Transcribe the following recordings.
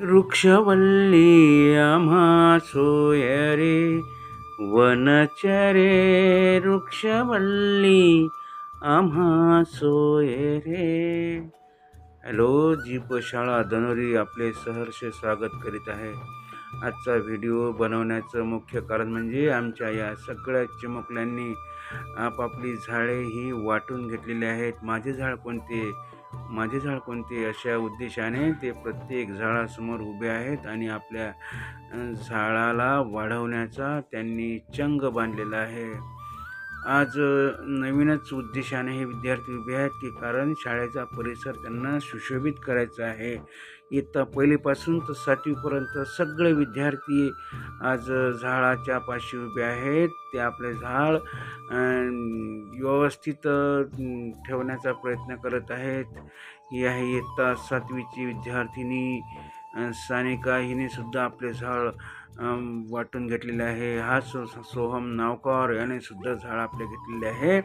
वृक्षवल्ली आम्हा सोय रे वनचरे वृक्षवल्ली आम्हा सोयरे हॅलो जीप शाळा धनोरी आपले सहर्ष स्वागत करीत आहे. आजचा व्हिडिओ बनवण्याचं मुख्य कारण म्हणजे आमच्या या सगळ्या चिमुकल्यांनी आपापली झाडे ही वाटून घेतलेली आहेत. माझे झाड कोणते? माझे झाड कोणते अशा उद्देशाने ते प्रत्येक झाडासमोर उभे आहेत आणि आपल्या झाडाला वाढवण्याचा त्यांनी चंग बांधलेला आहे. आज नवीनच उद्देशाने हे विद्यार्थी उभे आहेत की कारण शाळेचा परिसर त्यांना सुशोभित करायचा आहे. इयत्ता पहिलीपासून तर सातवीपर्यंत सगळे विद्यार्थी आज झाडाच्या पाशी उभे आहेत. ते आपले झाड व्यवस्थित ठेवण्याचा प्रयत्न करत आहेत. ही आहे इयत्ता सातवीची विद्यार्थिनी सानिका. हिने सुद्धा आपले झाड वाटून घेतलेले आहे. हा सो सोहम नावकर याने सुद्धा झाड आपले घेतलेले आहे.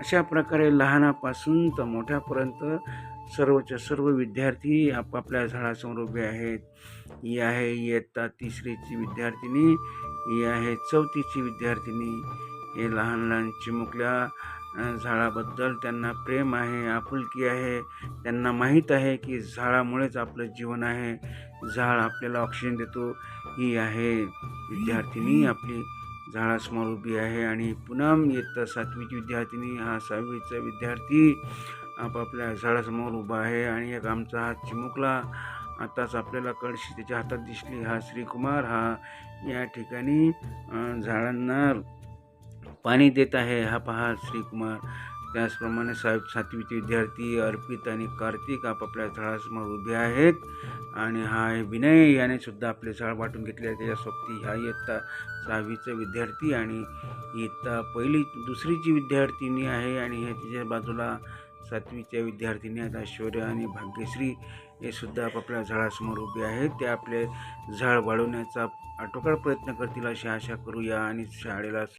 अशा प्रकारे लहानापासून तर मोठ्यापर्यंत सर्वच्या सर्व विद्यार्थी आपापल्या झाडासमोर उभे आहेत. ही आहे इयत्ता तिसरीची विद्यार्थिनी. ही आहे चौथीची विद्यार्थिनी. हे लहान लहान चिमुकल्या झाडाबद्दल त्यांना प्रेम आहे आपुलकी आहे. त्यांना माहीत आहे की झाडामुळेच आपलं जीवन आहे. झाड आपल्याला ऑक्सिजन देतो. ही आहे. विद्यार्थिनी आपली झाडासमोर उभी आहे आणि पुन्हा इयत्ता सातवीची विद्यार्थिनी. हा सहावीचा विद्यार्थी आपापल्या झाडासमोर उभा आहे आणि एक आमचा हा चिमुकला आताच आपल्याला कळशी त्याच्या हातात दिसली. हा श्रीकुमार. हा या ठिकाणी झाडांना पाणी देत आहे हा पहा श्रीकुमार त्याचप्रमाणे साहेब सातवीचे विद्यार्थी अर्पित आणि कार्तिक आपापल्या झाडासमोर उभे आहेत. आणि हा आहे विनय. याने सुद्धा आपले झाड वाटून घेतले आहे. त्याच्या सोबती ह्या इयत्ता सहावीचा विद्यार्थी आणि इयत्ता पहिली दुसरीची विद्यार्थिनी आहे. आणि हे तिच्या बाजूला सातवीच्या विद्यार्थिनी आहेत ऐश्वर्या आणि भाग्यश्री. हे सुद्धा आपापल्या झाडासमोर उभे आहेत. ते आपले झाड वाढवण्याचा आटोकाळ प्रयत्न करतील अशी आशा करूया आणि शाळेला